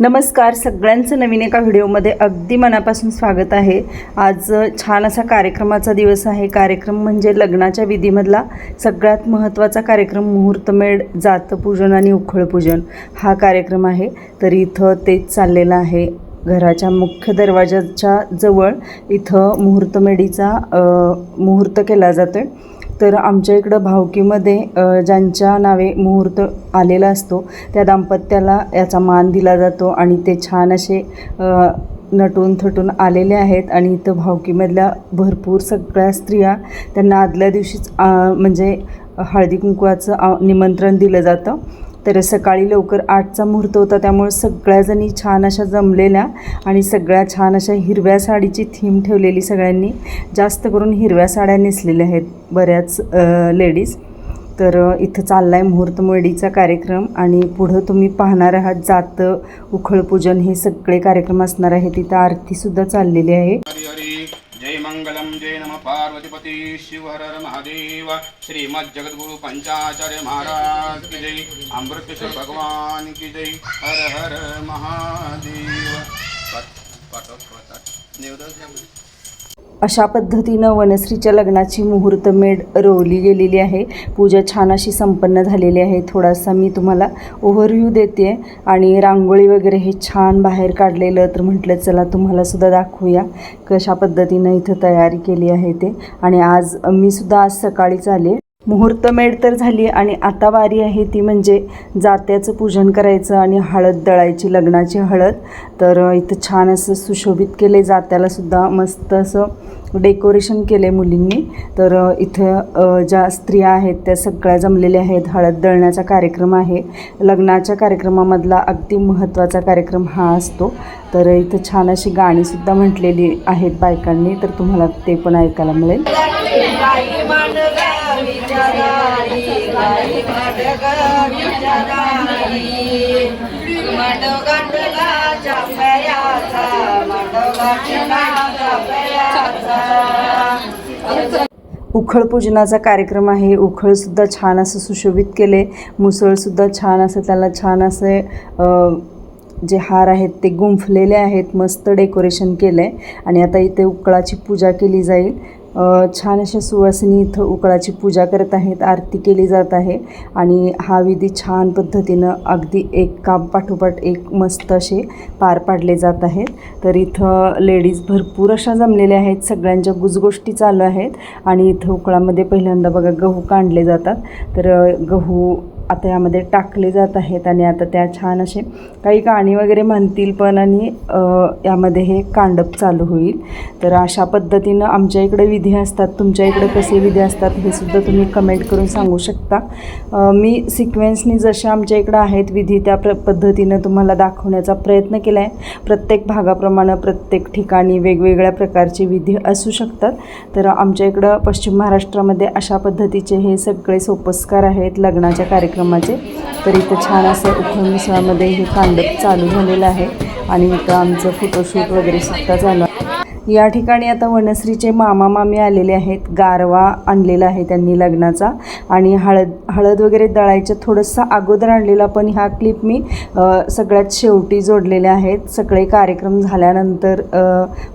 नमस्कार सगळ्यांचं नवीन एका व्हिडिओमध्ये अगदी मनापासून स्वागत आहे. आज छान असा कार्यक्रमाचा दिवस आहे. कार्यक्रम म्हणजे लग्नाच्या विधीमधला सगळ्यात महत्त्वाचा कार्यक्रम मुहूर्तमेढ जातपूजन आणि उखळपूजन हा कार्यक्रम आहे. तर इथं तेच चाललेलं आहे. घराच्या मुख्य दरवाजाच्या जवळ इथं मुहूर्तमेढीचा मुहूर्त केला जातो आहे तर आमच्या इकडं भावकीमध्ये ज्यांच्या नावे मुहूर्त आलेला असतो त्या दाम्पत्याला याचा मान दिला जातो आणि ते छान असे नटून थटून आलेले आहेत आणि इथं भावकीमधल्या भरपूर सगळ्या स्त्रिया त्यांना आदल्या दिवशीच म्हणजे हळदी कुंकवाचं आ- निमंत्रण दिलं जातं. तर सकाळी लवकर आठचा मुहूर्त होता त्यामुळे सगळ्याजणी छान अशा जमलेल्या आणि सगळ्या छान अशा हिरव्या साडीची थीम ठेवलेली सगळ्यांनी. जास्त करून हिरव्या साड्या नेसलेल्या आहेत बऱ्याच लेडीज. तर इथं चालला आहे मुहूर्तमेढीचा कार्यक्रम आणि पुढं तुम्ही पाहणार आहात जातं उखळपूजन हे सगळे कार्यक्रम असणार आहे तिथं आरतीसुद्धा चाललेली आहे. मंगलम जय नम पार्वतीपती शिवहर महादेव श्रीमज्जगद्गुरु पंचाचार्य महाराज की जय अमृतेश्वर भगवान की जय हर हर महादेव पट- पट- अशा पद्धतीनं वनश्रीच्या लग्नाची मुहूर्तमेढ रोवली गेलेली आहे. पूजा छान अशी संपन्न झालेली आहे. थोडासा मी तुम्हाला ओव्हरव्ह्यू देते आणि रांगोळी वगैरे हे छान बाहेर काढलेलं तर म्हटलं चला तुम्हालासुद्धा दाखवूया कशा पद्धतीनं इथं तयारी केली आहे ते. आणि आज मी सुद्धा आज सकाळीच आले. मुहूर्तमेढ तर झाली आणि आता वारी आहे ती म्हणजे जात्याचं पूजन करायचं आणि हळद दळायची लग्नाची हळद. तर इथं छान असं सुशोभित केले जात्याला सुद्धा मस्त असं डेकोरेशन केले मुलींनी. तर इथं ज्या स्त्रिया आहेत त्या सगळ्या जमलेल्या आहेत. हळद दळण्याचा कार्यक्रम आहे. लग्नाच्या कार्यक्रमामधला अगदी महत्त्वाचा कार्यक्रम हा असतो. तर इथं छान अशी गाणीसुद्धा म्हटलेली आहेत बायकांनी. तर तुम्हाला ते पण ऐकायला मिळेल. उखळपूजनाचा कार्यक्रम आहे. उखळसुद्धा छान असं सुशोभित केले. मुसळसुद्धा छान असं त्याला छान असे जे हार आहेत ते गुंफलेले आहेत. मस्त डेकोरेशन केलं आहे आणि आता इथे उकळाची पूजा केली जाईल. छान अशा सुवासिनी इथं उकळाची पूजा करत आहेत आरती केली जात आहे आणि हा विधी छान पद्धतीनं अगदी एक काम पाठोपाठ एक मस्त असे पार पाडले जात आहेत. तर इथं लेडीज भरपूर अशा जमलेल्या आहेत सगळ्यांच्या गुजगोष्टी चालू आहेत आणि इथं उकळामध्ये पहिल्यांदा बघा गहू काढले जातात. तर गहू आता यामध्ये टाकले जात आहेत आणि आता त्या छान असे काही गाणी वगैरे म्हणतील पण आणि यामध्ये हे कांडप चालू होईल. तर अशा पद्धतीनं आमच्या इकडे विधी असतात तुमच्या इकडे कसे विधी असतात हे सुद्धा तुम्ही कमेंट करून सांगू शकता. मी सिक्वेन्सनी जशा आमच्या इकडं आहेत विधी त्या प्र पद्धतीनं तुम्हाला दाखवण्याचा प्रयत्न केला आहे प्रत्येक भागाप्रमाणे प्रत्येक ठिकाणी वेगवेगळ्या प्रकारचे विधी असू शकतात. तर आमच्या इकडं पश्चिम महाराष्ट्रामध्ये अशा पद्धतीचे हे सगळे सोपस्कार आहेत लग्नाच्या कार्यक्रम कार्यक्रमाचे. तर इथं छान असं उखळ मिसळामध्ये हे कांडप चालू झालेलं आहे. आणि इथं आमचं फोटोशूट वगैरे सुद्धा झालं या ठिकाणी आता वनश्रीचे मामा मामी आलेले आहेत. गारवा आणलेला आहे त्यांनी लग्नाचा. आणि हळद हळद वगैरे दळायच्या थोडंसं अगोदर आणलेला पण ह्या क्लिप मी सगळ्यात शेवटी जोडलेल्या आहेत. सगळे कार्यक्रम झाल्यानंतर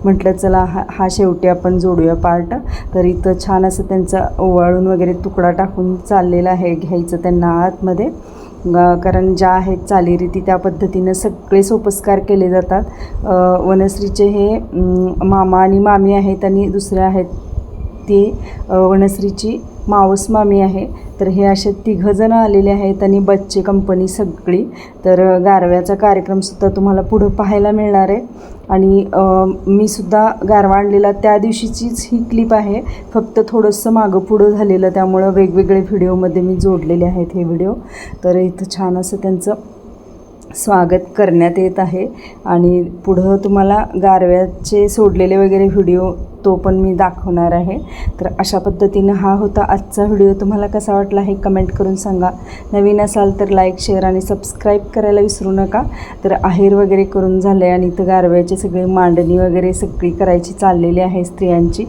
म्हटलं चला हा हा शेवटी आपण जोडूया पार्ट तर इथं छान असं त्यांचा ओवाळून वगैरे तुकडा टाकून चाललेला आहे घ्यायचं त्यांना आतमध्ये. कारण ज्या आहेत चालीरीती त्या पद्धतीनं सगळे सोपस्कार केले जातात. वनश्रीचे हे मामा आणि मामी आहेत आणि दुसरे आहेत ती वनश्रीची मावस मामी आहे. तर हे असे तिघंजणं आलेले आहेत आणि बच्चे कंपनी सगळी. तर गारव्याचा कार्यक्रमसुद्धा तुम्हाला पुढं पाहायला मिळणार आहे. आणि मी सुद्धा गारवा आणलेला त्या दिवशीचीच ही क्लिप आहे. फक्त थोडंसं मागं पुढं झालेलं त्यामुळं वेगवेगळे व्हिडिओमध्ये मी जोडलेले आहेत हे व्हिडिओ. तर इथं छान असं त्यांचं स्वागत करण्यात येत आहे. आणि पुढं तुम्हाला गारव्याचे सोडलेले वगैरे व्हिडिओ तो पण मी दाखवणार आहे. तर अशा पद्धतीनं हा होता आजचा व्हिडिओ. तुम्हाला कसा वाटला हे कमेंट करून सांगा. नवीन असाल तर लाईक शेअर आणि सबस्क्राईब करायला विसरू नका. तर आहेर वगैरे करून झाले आणि इथं गारव्याची सगळी मांडणी वगैरे सगळी करायची चाललेली आहे स्त्रियांची.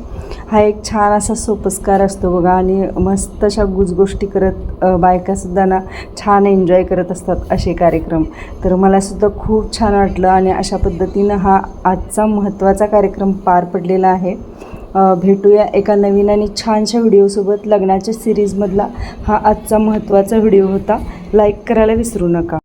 हा एक छान असा सोपस्कार असतो बघा आणि मस्त अशा गुजगोष्टी करत बायकासुद्धा ना छान एन्जॉय करत असतात असे कार्यक्रम. तर मलासुद्धा खूप छान वाटलं आणि अशा पद्धतीनं हा आजचा महत्त्वाचा कार्यक्रम पार पडलेला आहे. भेटूया एका नवीन आणि छानशा व्हिडिओसोबत लग्नाच्या सिरीजमधला हा आजचा महत्त्वाचा व्हिडिओ होता. लाईक करायला विसरू नका.